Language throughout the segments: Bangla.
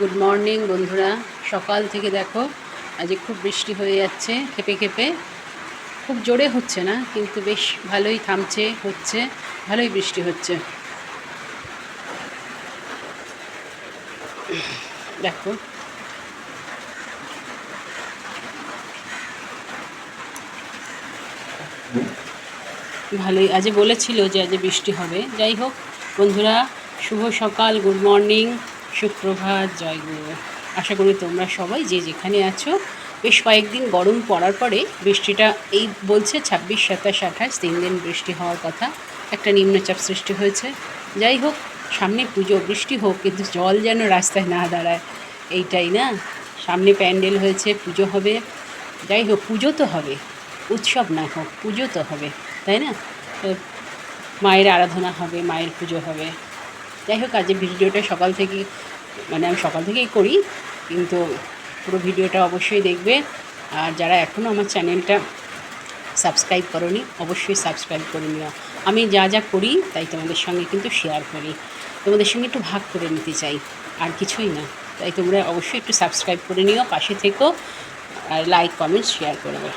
গুড মর্নিং বন্ধুরা। সকাল থেকে দেখো, আজ খুব বৃষ্টি হয়ে যাচ্ছে, খেপে খেপে। খুব জোরে হচ্ছে না, কিন্তু বেশ ভালোই থামছে, হচ্ছে, ভালোই বৃষ্টি হচ্ছে। দেখো। ভালোই, আজ বলেছিল যে আজ বৃষ্টি হবে। যাই হোক, বন্ধুরা, শুভ সকাল গুড মর্নিং সুপ্রভাত, জয় গুরু। আশা করি তোমরা সবাই যে যেখানে আছো, বেশ কয়েকদিন গরম পড়ার পরে বৃষ্টিটা এই বলছে ছাব্বিশ, সাতাশ, আঠাশ, তিন দিন বৃষ্টি হওয়ার কথা। একটা নিম্নচাপ সৃষ্টি হয়েছে। যাই হোক, সামনে পুজো, বৃষ্টি হোক, কিন্তু জল যেন রাস্তায় না দাঁড়ায়, এইটাই না? সামনে প্যান্ডেল হয়েছে, পুজো হবে। যাই হোক, পুজো তো হবে। উৎসব না হোক, পুজো তো হবে, তাই না? মায়ের আরাধনা হবে, মায়ের পুজো হবে। যাই হোক, আজকে ভিডিওটা সকাল থেকে মানে আমি সকাল থেকেই করি, কিন্তু পুরো ভিডিওটা অবশ্যই দেখবে। আর যারা এখনও আমার চ্যানেলটা সাবস্ক্রাইব করনি, অবশ্যই সাবস্ক্রাইব করে নিও। আমি যা যা করি, তাই তোমাদের সঙ্গে কিন্তু শেয়ার করি। তোমাদের সঙ্গে একটু ভাগ করে নিতে চাই, আর কিছুই না। তাই তোমরা অবশ্যই একটু সাবস্ক্রাইব করে নিও, পাশে থেকো, আর লাইক কমেন্ট শেয়ার করবে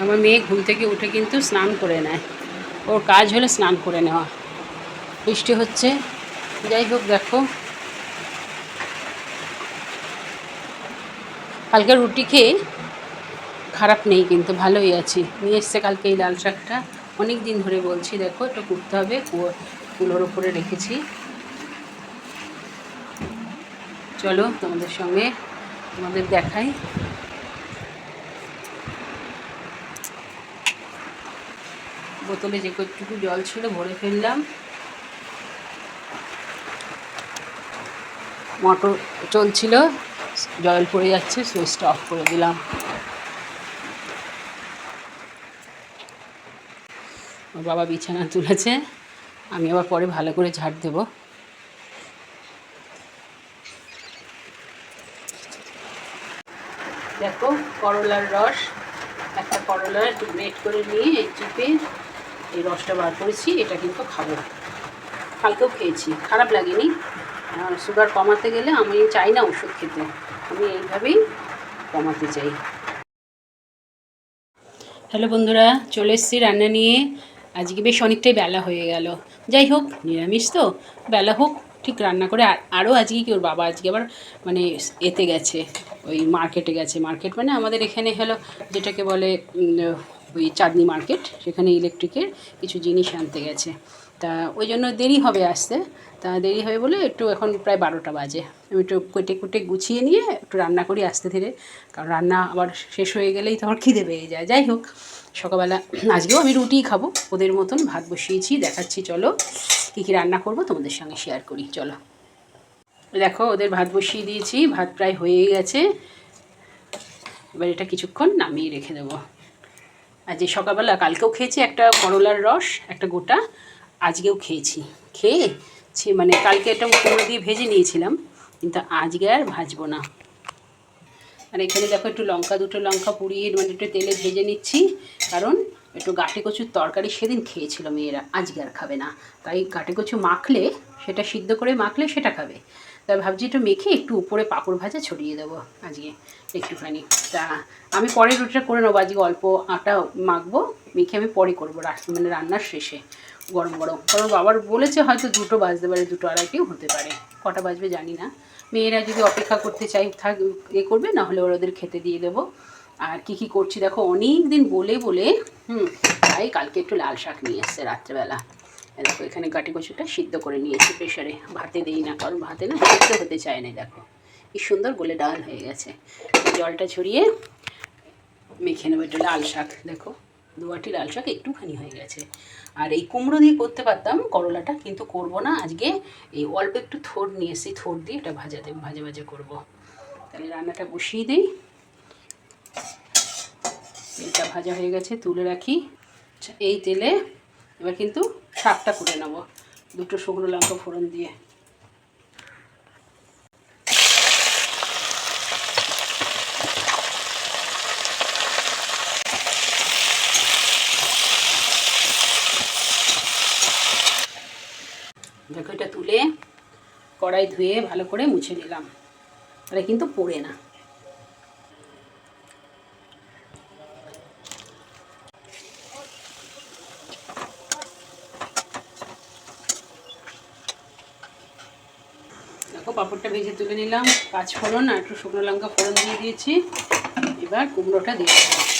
আমার মেয়ে ঘুম থেকে উঠে কিন্তু স্নান করে নেয়। ওর কাজ হলো স্নান করে নেওয়া। বৃষ্টি হচ্ছে। যাই হোক, দেখো। কালকে রুটি খেয়ে খারাপ নেই কিন্তু, ভালোই আছি। নিয়ে এসছে কালকে এই লাল শাকটা। অনেক দিন ধরে বলছি, দেখো এটা করতে হবে। কুলোর ওপরে রেখেছি। চলো তোমাদের সঙ্গে তোমাদের দেখাই। বোতলে যে কতটুকু জল ছিল ভরে ফেললাম। মোটর চলছিল, জল পড়ে যাচ্ছে, সুইচটা অফ করে দিলাম। ওর বাবা বিছানা তুলেছে, আমি আবার পরে ভালো করে ঝাড় দেব। দেখো, করলার রস, একটা করলা, একটু গ্রেট করে নিয়ে, চিপে এই রসটা বার করেছি, এটা কিন্তু খাব। কালকেও খেয়েছি, খারাপ লাগেনি। আর সুগার কমাতে গেলে আমি চাই না ওষুধ খেতে। আমি এইভাবেই কমাতে চাই। হ্যালো বন্ধুরা, চলে এসেছি রান্না নিয়ে। আজকে বেশ অনেকটাই বেলা হয়ে গেল। যাই হোক, নিরামিষ তো। বেলা হোক, ঠিক রান্না করে আরও আজকে কি ওর বাবা আজকে আবার মানে এতে গেছে, ওই মার্কেটে গেছে। মার্কেট মানে আমাদের এখানে হলো যেটাকে বলে ওই চাঁদনি মার্কেট, সেখানে ইলেকট্রিকের কিছু জিনিস আনতে গেছে। তা ওই জন্য দেরি হবে আসতে। তা দেরি হবে বলে একটু এখন প্রায় বারোটা বাজে। আমি একটু কেটে কুটে গুছিয়ে নিয়ে একটু রান্না করি আস্তে ধীরে। কারণ রান্না আবার শেষ হয়ে গেলেই তো আমার খিদে পেয়ে যায়। যাই হোক, সকালবেলা আজকেও আমি রুটিই খাব। ওদের মতন ভাত বসিয়েছি, দেখাচ্ছি। চলো, কী কী রান্না করব তোমাদের সঙ্গে শেয়ার করি। চলো। দেখো, ওদের ভাত বসিয়ে দিয়েছি। ভাত প্রায় হয়েই গেছে। এবার এটা কিছুক্ষণ নামিয়ে রেখে দেবো। যে সকালবেলা কালকেও খেয়েছি একটা করলার রস, একটা গোটা, আজকেও খেয়েছি। খেয়ে মানে কালকে একটা কুমড়ো দিয়ে ভেজে নিয়েছিলাম, কিন্তু আজকে আর ভাজবো না। আর এখানে দেখো একটু লঙ্কা, দুটো লঙ্কা পুড়িয়ে মানে একটু তেলে ভেজে নিচ্ছি, কারণ একটু গাঁটে কচুর তরকারি সেদিন খেয়েছিল মেয়েরা, আজকে আর খাবে না। তাই গাঁটে কচু মাখলে, সেটা সিদ্ধ করে মাখলে সেটা খাবে। তাই ভাবছি একটু মেখে একটু উপরে পাঁপড় ভাজা ছড়িয়ে দেবো আজকে। একটুখানি তা আমি পরে রুটিটা করে নেব, আজকে অল্প আটা মাখবো, মেখে আমি পরে করব মানে রান্নার শেষে, গরম গরম। কারণ বাবার বলেছে হয়তো দুটো বাজতে পারে, দুটো আড়াইটেও হতে পারে, কটা বাজবে জানি না। মেয়েরা যদি অপেক্ষা করতে চাই থাক, এ করবে, না হলে ওরা ওদের খেতে দিয়ে দেবো। আর কি কি করছি দেখো, অনেক দিন বলে বলে, হুম, তাই কালকে একটু লাল শাক নিয়ে এসছে রাত্রেবেলা। দেখো, এখানে কাটি কচুটা সিদ্ধ করে নিয়েছি প্রেশারে ভাতে দিই না, কারণ ভাতে না সিদ্ধ হতে চায় না, দেখো। কি সুন্দর গোলে ডাল হয়ে গেছে। জলটা ছড়িয়ে মেখে নেব। এটা লাল শাক দেখো। দুয়াটি লাল শাক একটুখানি হয়ে গেছে। আর এই কুমড়ো দিয়ে করতে পারতাম করলাটা কিন্তু করব না। আজকে এই অল্প একটু থোর নিয়ে এসেছি থোর দিয়ে এটা ভাজা দেব ভাজা ভাজা করব। তাহলে রান্নাটা বসিয়ে দিই। তেলটা ভাজা হয়ে গেছে তুলে রাখি। আচ্ছা, এই তেলে এবার কিন্তু শাকটা করে নেব। দুটো শুকনো লঙ্কা ফোড়ন দিয়ে। দেখো এটা তুলে কড়াই ধুয়ে ভালো করে মুছে নিলাম। তাহলে কিন্তু পড়ে না। দেখো, পাঁপড়টা ভেজে তুলে নিলাম। পাঁচ ফোড়ন আর একটু শুকনো লঙ্কা ফোড়ন দিয়ে দিয়েছি। এবার কুমড়োটা দিয়ে দেবো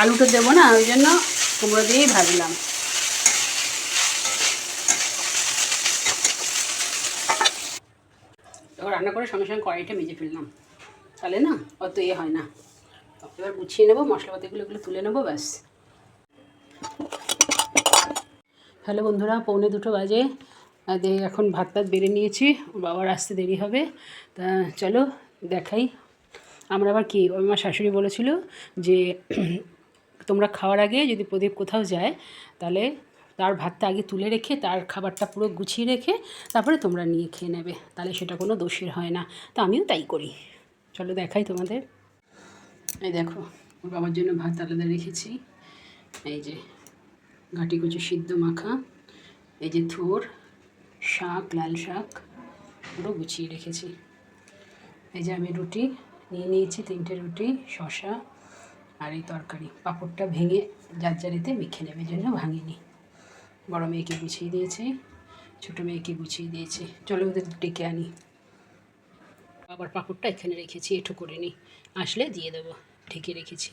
আলুটা দেবো না, ওই জন্য কুমড়ো দিয়েই ভাজলাম। রান্না করে সঙ্গে সঙ্গে কড়াইটা মেজে ফেললাম। তাহলে না, অত ইয়ে হয় না। এবার গুছিয়ে নেব, মশলাপাতিগুলো এগুলো তুলে নেব, ব্যাস। হ্যালো বন্ধুরা, পৌনে দুটো বাজে। এখন ভাত টাত বেড়ে নিয়েছি বাবার আসতে দেরি হবে। তা চলো দেখাই। আমরা আবার কি, আমার শাশুড়ি বলেছিল যে তোমরা খাওয়ার আগে যদি প্রদীপ কোথাও যায়, তাহলে তার ভাতটা আগে তুলে রেখে, তার খাবারটা পুরো গুছিয়ে রেখে, তারপরে তোমরা নিয়ে খেয়ে নেবে। তাহলে সেটা কোনো দোষের হয় না। তো আমিও তাই করি। চলো দেখাই তোমাদের। এই দেখো, ওর বাবার জন্য ভাত আলাদা রেখেছি। এই যে ঘাটি কুচি সিদ্ধ মাখা, এই যে থোর, শাক, লাল শাক, পুরো গুছিয়ে রেখেছি। এই যে আমি রুটি নিয়ে নিয়েছি, তিনটে রুটি শশা আর এই তরকারি। পাঁপড়টা ভেঙে যার জারিতে মেখে নেবে জন্য ভাঙিনি। বড় মেয়েকে গুছিয়ে দিয়েছি, ছোটো মেয়েকে গুছিয়ে দিয়েছি। চলো ওদের ডেকে আনি। আবার পাঁপড়টা এখানে রেখেছি, এঠো করে নিই আসলে দিয়ে দেবো, ঢেকে রেখেছি।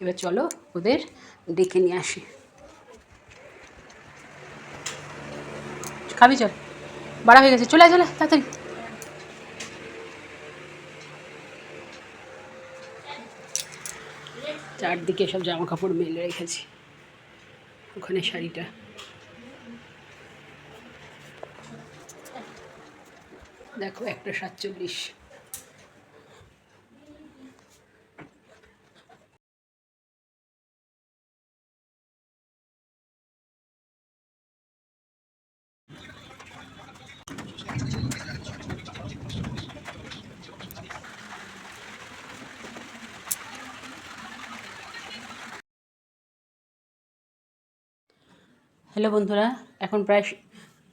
এবার চলো ওদের ডেকে নিয়ে আসি। খাবি চল। বাড়া হয়ে গেছে, চলে চলে তাড়াতাড়ি। চারদিকে সব জামা কাপড় মেলে রেখেছি। ওখানে শাড়িটা। দেখো একটা সাতচল্লিশ। হ্যালো বন্ধুরা, এখন প্রায়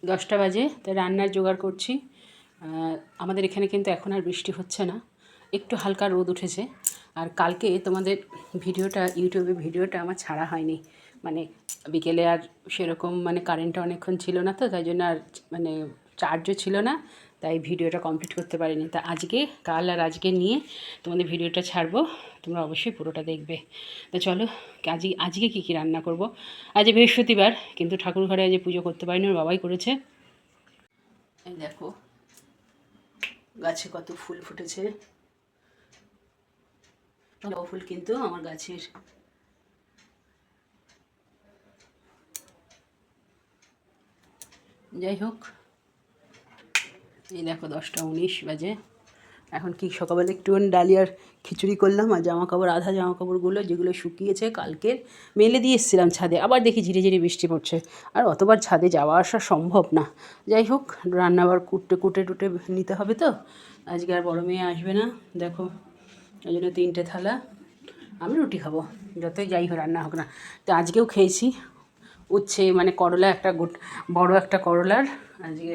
দশটা বাজে, তাই রান্নার জোগাড় করছি। আমাদের এখানে কিন্তু এখন আর বৃষ্টি হচ্ছে না, একটু হালকা রোদ উঠেছে। আর কালকে তোমাদের ভিডিওটা, ইউটিউবে ভিডিওটা আমার ছাড়া হয়নি। মানে বিকেলে আর সেরকম মানে কারেন্টটা অনেকক্ষণ ছিল না তো, তাই জন্য আর মানে চার্জও ছিল না। তাই ভিডিওটা কমপ্লিট করতে পারিনি। তা আজকে, কাল আর আজকে নিয়ে তোমাদের ভিডিওটা ছাড়বো। তোমরা অবশ্যই পুরোটা দেখবে। তো চলো আজকে আজকে কী কী রান্না করব? আজ বৃহস্পতিবার, কিন্তু ঠাকুর ঘরে আজ পুজো করতে পারিনি, ওর বাবাই করেছে। দেখো, গাছে কত ফুল ফুটেছে। ফুল কিন্তু আমার গাছের। যাই হোক এই দেখো দশটা উনিশ বাজে। এখন কি সকালবেলা একটুখানি ডালিয়ার খিচুড়ি করলাম আর জামা কাপড় আধা জামা কাপড়গুলো যেগুলো শুকিয়েছে কালকের, মেলে দিয়ে এসেছিলাম ছাদে। আবার দেখি ঝিরে ঝিরে বৃষ্টি পড়ছে। আর অতবার ছাদে যাওয়া আসা সম্ভব না। যাই হোক রান্না আবার কুটে কুটে টুটে নিতে হবে তো। আজকে আর বড় মেয়ে আসবে না। দেখো ওই জন্য তিনটে থালা। আমি রুটি খাব, যতই যাই হোক রান্না হোক না। তো আজকেও খেয়েছি। উচ্ছে মানে করলা একটা বড় একটা করলার। আজকে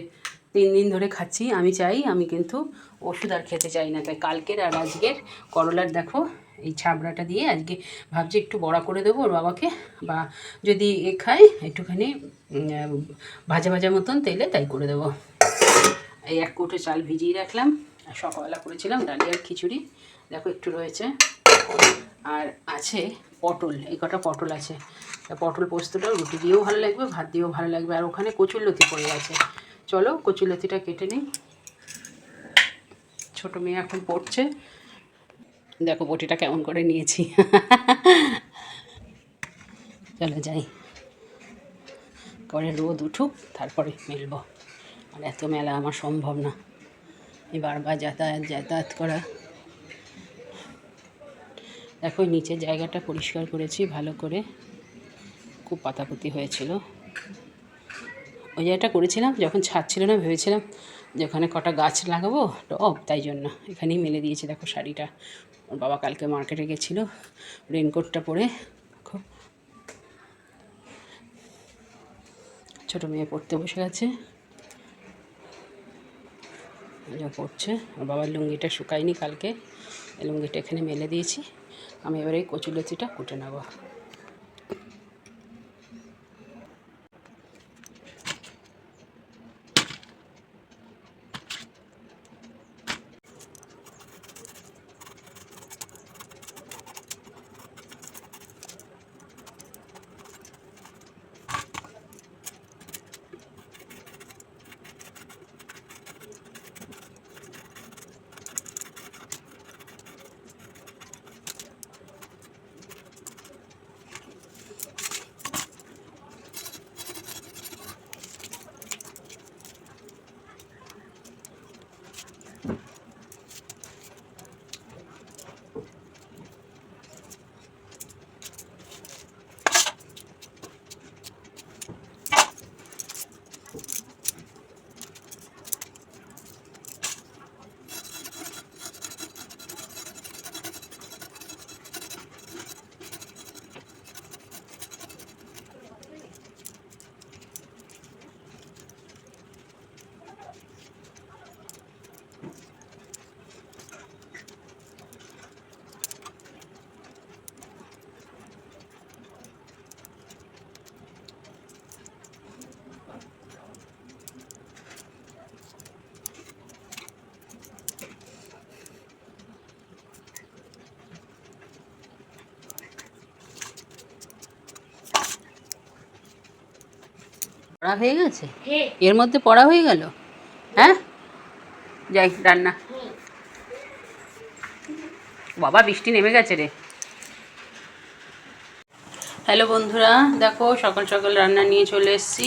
তিন দিন ধরে খাচ্ছি। আমি চাই, আমি কিন্তু ওষুধ আর খেতে চাই না। তাই কালকের আর আজকের করলার দেখো, এই ছাবড়াটা দিয়ে আজকে ভাবছি একটু বড়া করে দেবো ওর বাবাকে। বা যদি এ খাই একটুখানি ভাজা ভাজা মতন তেলে তাই করে দেবো। এই এক কৌটো চাল ভিজিয়ে রাখলাম। আর সকালবেলা করেছিলাম ডালিয়ার খিচুড়ি। দেখো একটু রয়েছে। আর আছে পটল, এই কটা পটল আছে। পটল পোস্তটাও রুটি দিয়েও ভালো লাগবে, ভাত দিয়েও ভালো লাগবে। আর ওখানে কচুর লতি পড়ে আছে। চলো কচুর লতিটা কেটে নিই। ছোটো মেয়ে এখন পড়ছে। দেখো বটিটা কেমন করে নিয়েছি। চলো যাই। করে রোদ উঠুক, তারপরে মেলবো। আর এত মেলা আমার সম্ভব না। বারবার যাতায়াত যাতায়াত করা। দেখো, নিচের জায়গাটা পরিষ্কার করেছি, ভালো করে। খুব পাতাপতি হয়েছিল। ওই জায়গাটা করেছিলাম, যখন ছাদ ছিল না ভেবেছিলাম যে ওখানে কটা গাছ লাগাবো, টব, তাই জন্য এখানেই মেলে দিয়েছি দেখো শাড়িটা। ওর বাবা কালকে মার্কেটে গেছিল রেনকোটটা পরে খুব ছোটো মেয়ে পড়তে বসে গেছে। যা পড়ছে, ওর বাবার লুঙ্গিটা শুকায়নি কালকে, লুঙ্গিটা এখানে মেলে দিয়েছি। আমি এবারে কচুলচিটা কুটে নেব। পড়া হয়ে গেছে? এর মধ্যে পড়া হয়ে গেল? হ্যাঁ? যাই রান্না। বাবা বৃষ্টি নেমে গেছে রে। হ্যালো বন্ধুরা দেখো সকাল সকাল রান্না নিয়ে চলে এসেছি।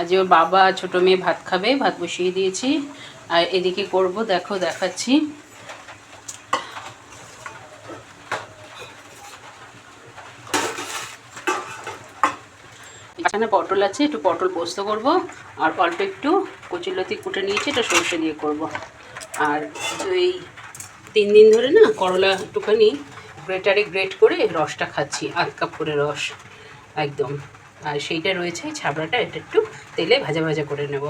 আজ ওর বাবা ছোট মেয়ে ভাত খাবে ভাত বসিয়ে দিয়েছি। আর এদিকে করব দেখো দেখাচ্ছি। এখানে পটল আছে, একটু পটল পোস্ত করব, আর অল্প একটু কচুরলতি কুটে নিয়েছি, এটা সর্ষে দিয়ে করব। আর এই তিন দিন ধরে না করলা একটুখানি গ্রেটারে গ্রেট করে রসটা খাচ্ছি, আধ কাপ করে রস, একদম। আর সেইটা রয়েছে ছাবড়াটা, এটা একটু তেলে ভাজা ভাজা করে নেব।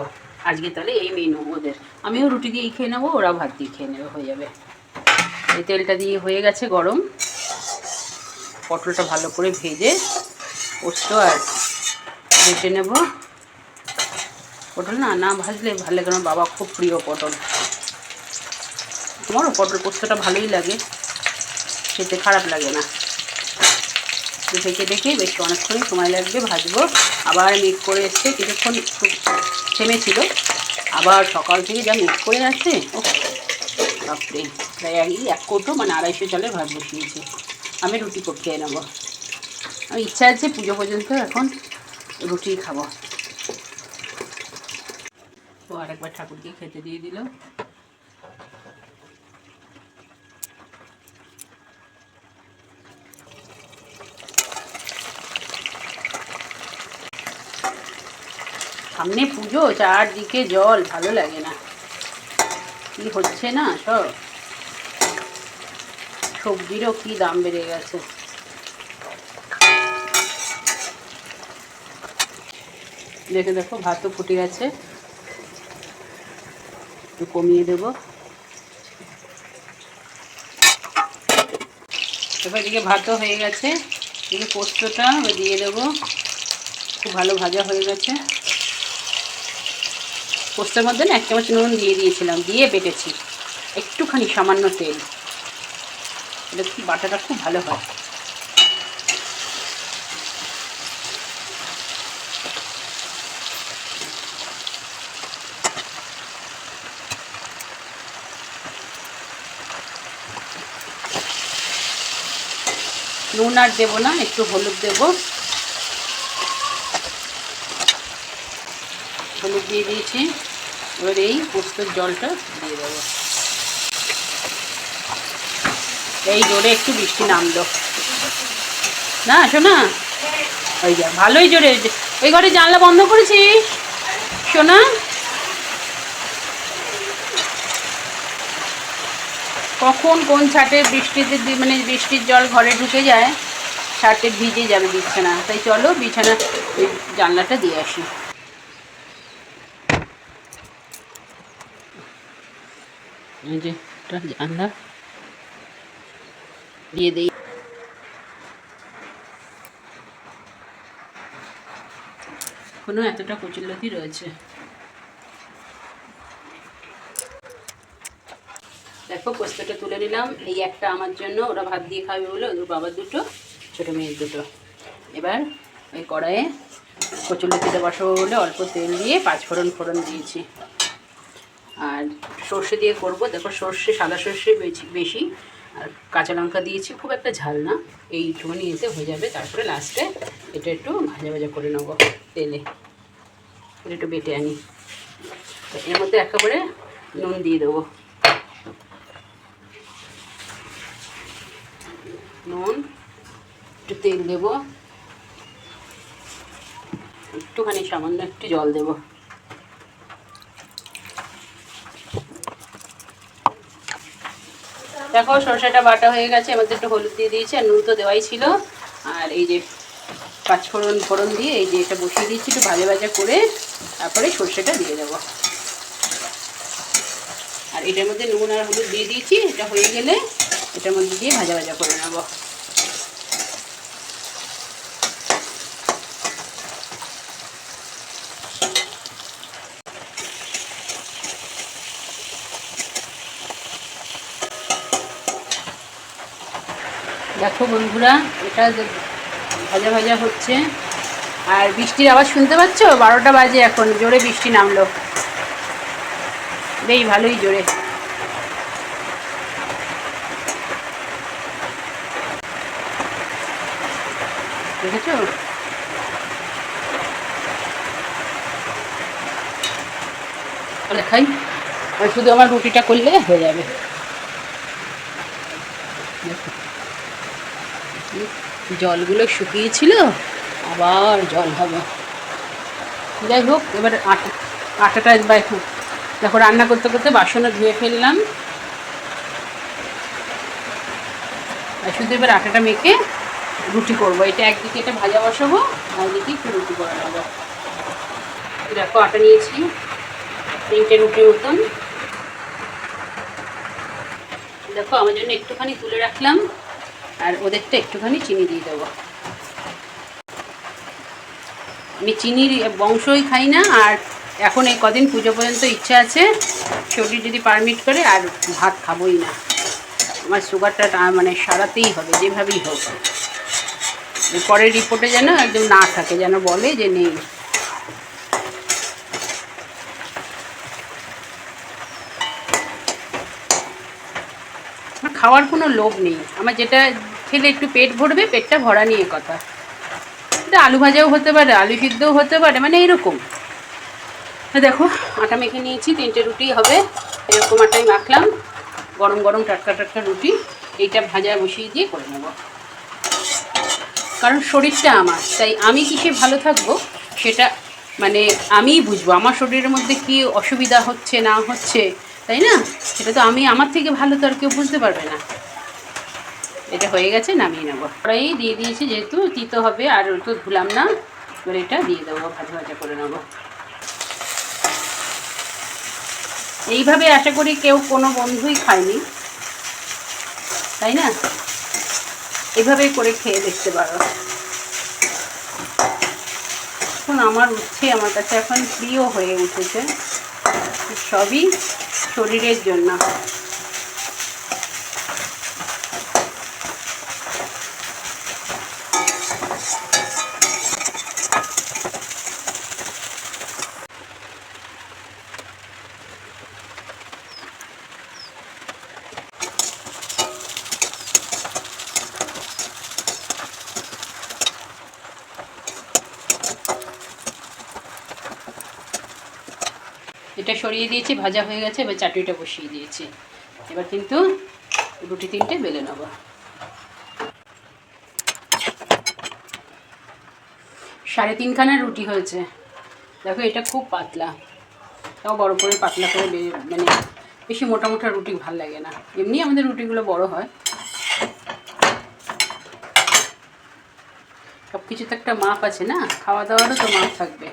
আজকে তাহলে এই মেনু ওদের। আমিও রুটি দিয়েই খেয়ে নেব, ওরা ভাত দিয়ে খেয়ে নেবে, হয়ে যাবে। এই তেলটা দিয়ে হয়ে গেছে গরম। পটলটা ভালো করে ভেজে পোস্ত আর বেটে নেব। পটল না না ভাজলে ভালো লাগে আমার বাবা খুব প্রিয় পটল। আমারও পটল পোস্তটা ভালোই লাগে। খেতে খারাপ লাগে না। দেখে দেখে, বেশ অনেকক্ষণ সময় লাগবে ভাজবো। আবার মিট করে এসছে, কিছুক্ষণ একটু থেমেছিল। আবার সকাল থেকে যা মিট করে আছে ও বাপরে! প্রায় এক কোটো মানে আড়াইশো চালের ভাত বসিয়েছি। আমি রুটি করে খেয়ে নেব। আমার ইচ্ছা আছে পুজো পর্যন্ত এখন রুটি খাব। ও আরেকবার ঠাকুরকে খেতে দিয়ে দিল। সামনে পুজো, চারদিকে জল, ভালো লাগে না। কি হচ্ছে না সব? সবজিরও কি দাম বেড়ে গেছে? দেখে দেখো ভাতও ফুটে গেছে। কমিয়ে দেবো। এবার এদিকে ভাতও হয়ে গেছে। এদিকে পোস্তটা দিয়ে দেবো। খুব ভালো ভাজা হয়ে গেছে। পোস্তের মধ্যে না এক চামচ নুন দিয়ে দিয়েছিলাম, দিয়ে বেটেছি। একটুখানি সামান্য তেল। এটা বাটাটা খুব ভালো হয়। নুন আর দেবো না একটু হলুদ দেবো। হলুদ দিয়ে দিয়েছি। এবার এই পোস্তর জলটা দিয়ে দেবো। এই জোরে একটু বৃষ্টি নামলো। না শোনা ওই যা ভালোই জোরে। ওই ঘরে জানলা বন্ধ করেছিস? শোনা কখন কোন ছাটে বৃষ্টিতে মানে বৃষ্টির জল ঘরে ঢুকে যায়, ছাটে ভিজে যাবে বিছানা। তাই চলো বিছানা জানলাটা দিয়ে আসি। এই যে জানলা। দিয়ে দিই। কোনো এতটা কচুরলতি রয়েছে। দেখো, পোস্তটা তুলে নিলাম। এই একটা আমার জন্য, ওরা ভাত দিয়ে খাবে বলে ওদের বাবার দুটো, ছোটো মেয়ের দুটো। এবার ওই কড়াইয়ে কচুরলতিটা বসাবো বলে অল্প তেল দিয়ে পাঁচ ফোড়ন ফোড়ন দিয়েছি। আর সর্ষে দিয়ে করব, দেখো সর্ষে, সাদা সর্ষে বেশি বেশি, আর কাঁচা লঙ্কা দিয়েছি, খুব একটা ঝাল না। এই এইটুকুনি এতে হয়ে যাবে, তারপরে লাস্টে এটা একটু ভাজা ভাজা করে নেব তেলে। এটা একটু বেটে আনি। এর মধ্যে একেবারে নুন দিয়ে দেবো। নুন, একটু তেল দেবো। একটুখানি সামান্য একটু জল দেবো। দেখো, সরষেটা বাটা হয়ে গেছে এবার একটু হলুদ দিয়ে দিয়েছি, আর নুন তো দেওয়াই ছিল। আর এই যে পাঁচফোড়ন ফোড়ন দিয়ে এই যে এটা বসিয়ে দিয়েছি, একটু ভাজা ভাজা করে তারপরে সর্ষেটা দিয়ে দেবো। আর এটার মধ্যে নুন আর হলুদ দিয়ে দিয়েছি, এটা হয়ে গেলে এটার মধ্যে দিয়ে ভাজা ভাজা করে নেব। দেখো বন্ধুরা, এটা ভাজা ভাজা হচ্ছে। আর বৃষ্টির আওয়াজ শুনতে পাচ্ছ? বারোটা বাজে এখন, জোরে বৃষ্টি নামলো। বেশ ভালোই জোরে। শুধু আমার রুটিটা করলে হয়ে যাবে। জলগুলো শুকিয়েছিল, আবার জল হবে। যাই হোক, এবার আটা, আটাটা বা একটু দেখো, রান্না করতে করতে বাসনও ধুয়ে ফেললাম। আর শুধু এবার আটাটা মেখে রুটি করব। এটা একদিকে এটা ভাজা বসাবো, আর দিকে একটু রুটি করে নেব দেখো, আটা নিয়েছি। তিনটে রুটি মতন। দেখো, আমার জন্য একটুখানি তুলে রাখলাম, আর ওদেরটা একটুখানি চিনি দিয়ে দেবো। আমি চিনির বংশই খাই না, আর এখন এই কদিন পুজো পর্যন্ত ইচ্ছা আছে শরীর যদি পারমিট করে, আর ভাত খাবোই না। আমার সুগারটা মানে সারাতেই হবে, যেভাবেই হোক। পরের রিপোর্টে যেন একদম না থাকে, যেন বলে যে নেই। খাওয়ার কোনো লোভ নেই। আমার যেটা খেলে একটু পেট ভরবে, পেটটা ভরা নিয়ে কথা। এটা আলু ভাজাও হতে পারে, আলু সিদ্ধও হতে পারে মানে এরকম। দেখো, আটা মেখে নিয়েছি, তিনটে রুটি হবে। এরকম আটাই মাখলাম। গরম গরম টাটকা টাটকা রুটি, এইটা ভাজা বসিয়ে দিয়ে করে নেব। কারণ শরীরটা আমার, তাই আমি কিসে ভালো থাকব সেটা মানে আমিই বুঝব। আমার শরীরের মধ্যে কি অসুবিধা হচ্ছে, না হচ্ছে, তাই না? সেটা তো আমি আমার থেকে ভালো তো আর কেউ বুঝতে পারবে না। এটা হয়ে গেছে, নামিয়ে নেব। কড়াই দিয়ে দিয়েছি, যেহেতু তিতো হবে, আর তো ধুলাম না, এবার এটা দিয়ে দেবো, ভাজা ভাজা করে নেব। এইভাবে আশা করি কেউ কোনো বন্ধুই খায়নি, তাই না? এভাবে করে খেয়ে দেখতে পারো। এখন আমার উচ্ছে আমার কাছে এখন প্রিয় হয়ে উঠেছে। সবই শরীরের জন্য। এটা সরিয়ে দিয়েছি, ভাজা হয়ে গেছে, এবার চাটুইটা বসিয়ে দিয়েছি। এবার কিন্তু রুটি তিনটে বেলে নেব। সাড়ে তিনখানা রুটি হয়েছে। দেখো, এটা খুব পাতলা। তাও বড় করে পাতলা করে মানে বেশি মোটা মোটা রুটি ভালো লাগে না। এমনি আমাদের রুটিগুলো বড় হয়। সব কিছু তো একটা মাপ আছে না? খাওয়া দাওয়ারও তো মাপ থাকবে।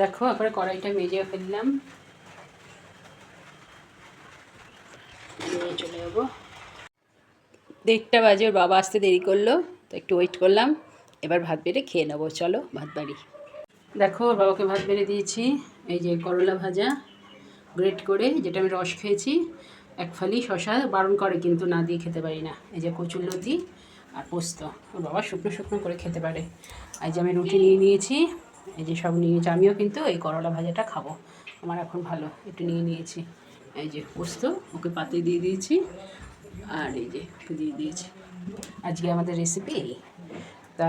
দেখো এবারে কড়াইটা মেজে ফেললাম। চলে যাব। দেড়টা বাজে, ওর বাবা আসতে দেরি করল, তো একটু ওয়েট করলাম। এবার ভাত বেড়ে খেয়ে নেব, চলো ভাত বাড়ি। দেখো, ওর বাবাকে ভাত বেড়ে দিয়েছি। এই যে করলা ভাজা গ্রেট করে, যেটা আমি রস খেয়েছি, এক ফালি শশা বারণ করে কিন্তু না দিয়ে খেতে পারি না। এই যে কচুরলতি আর পোস্ত, ওর বাবা শুকনো শুকনো করে খেতে পারে। এই যে আমি রুটি নিয়ে নিয়েছি। এই যে সব নিয়েছি, আমিও কিন্তু এই করলা ভাজাটা খাব। আমার এখন ভালো, একটু নিয়ে নিয়েছি। এই যে পোস্ত, ওকে পাতে দিয়ে দিয়েছি, আর এই যে একটু দিয়ে দিয়েছি। আজকে আমাদের রেসিপি তা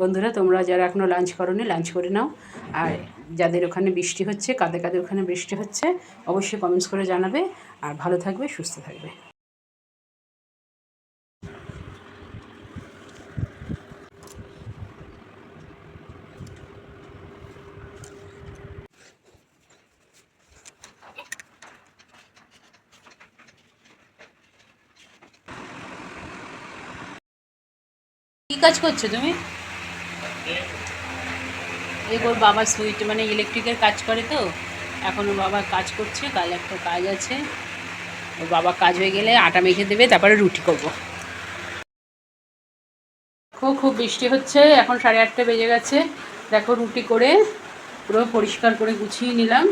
বন্ধুরা, তোমরা যারা এখনও লাঞ্চ করোনি লাঞ্চ করে নাও। আর যাদের ওখানে বৃষ্টি হচ্ছে, কাদের কাদের ওখানে বৃষ্টি হচ্ছে, অবশ্যই কমেন্টস করে জানাবে। আর ভালো থাকবে, সুস্থ থাকবে। কাজ করছ তুমি? এই ওর বাবা সুইট মানে ইলেকট্রিকের কাজ করে তো। এখন ওর বাবা কাজ করছে, কাল একটা কাজ আছে। ওর বাবা কাজ হয়ে গেলে আটা মেখে দেবে, তারপরে রুটি করব। খুব খুব বৃষ্টি হচ্ছে, এখন সাড়ে আটটা বেজে গেছে। দেখো রুটি করে, পুরো পরিষ্কার করে গুছিয়ে নিলাম।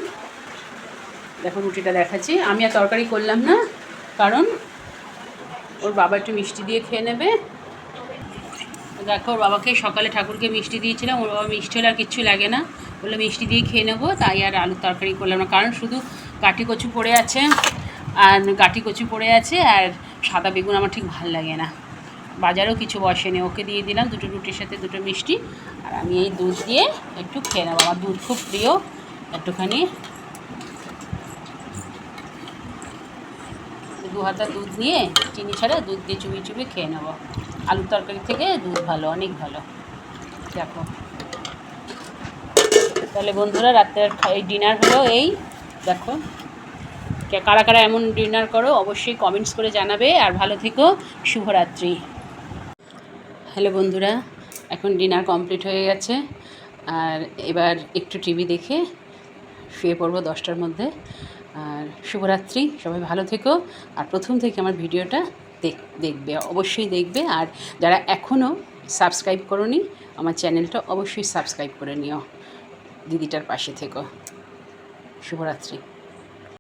দেখো রুটিটা দেখাচ্ছি। আমি আর তরকারি করলাম না, কারণ ওর বাবা একটু মিষ্টি দিয়ে খেয়ে নেবে। দেখো, ওর বাবাকে সকালে ঠাকুরকে মিষ্টি দিয়েছিলাম, ওর বাবা মিষ্টি হলে আর কিচ্ছু লাগে না। বলল, মিষ্টি দিয়ে খেয়ে নেব, তাই আর আলুর তরকারি করলাম না। কারণ শুধু গাঠি কচু পড়ে আছে, আর গাঠি কচু পড়ে আছে, আর সাদা বেগুন আমার ঠিক ভালো লাগে না। বাজারেও কিছু বসেনি, ওকে দিয়ে দিলাম দুটো রুটির সাথে দুটো মিষ্টি, আর আমি এই দুধ দিয়ে একটু খেয়ে নেব। আমার দুধ খুব প্রিয়, একটুখানি দু হাতা দুধ নিয়ে চিনি ছাড়া দুধ দিয়ে চুবিয়ে চুবিয়ে খেয়ে নেব। আলুর তরকারি থেকে দুধ ভালো, অনেক ভালো। দেখো। তাহলে বন্ধুরা রাত্রের এই ডিনার হলো এই, দেখো। কারা কারা এমন ডিনার করো, অবশ্যই কমেন্টস করে জানাবে, আর ভালো থেকো, শুভরাত্রি। হ্যালো বন্ধুরা, এখন ডিনার কমপ্লিট হয়ে গেছে, আর এবার একটু টিভি দেখে, শুয়ে পড়ব দশটার মধ্যে। আর শুভরাত্রি, সবাই ভালো থেকো। আর প্রথম থেকে আমার ভিডিওটা দেখ, দেখবে, অবশ্যই দেখবে। আর যারা এখনও সাবস্ক্রাইব করনি, আমার চ্যানেলটা অবশ্যই সাবস্ক্রাইব করে নিও। দিদিটার পাশে থেকো। শুভরাত্রি।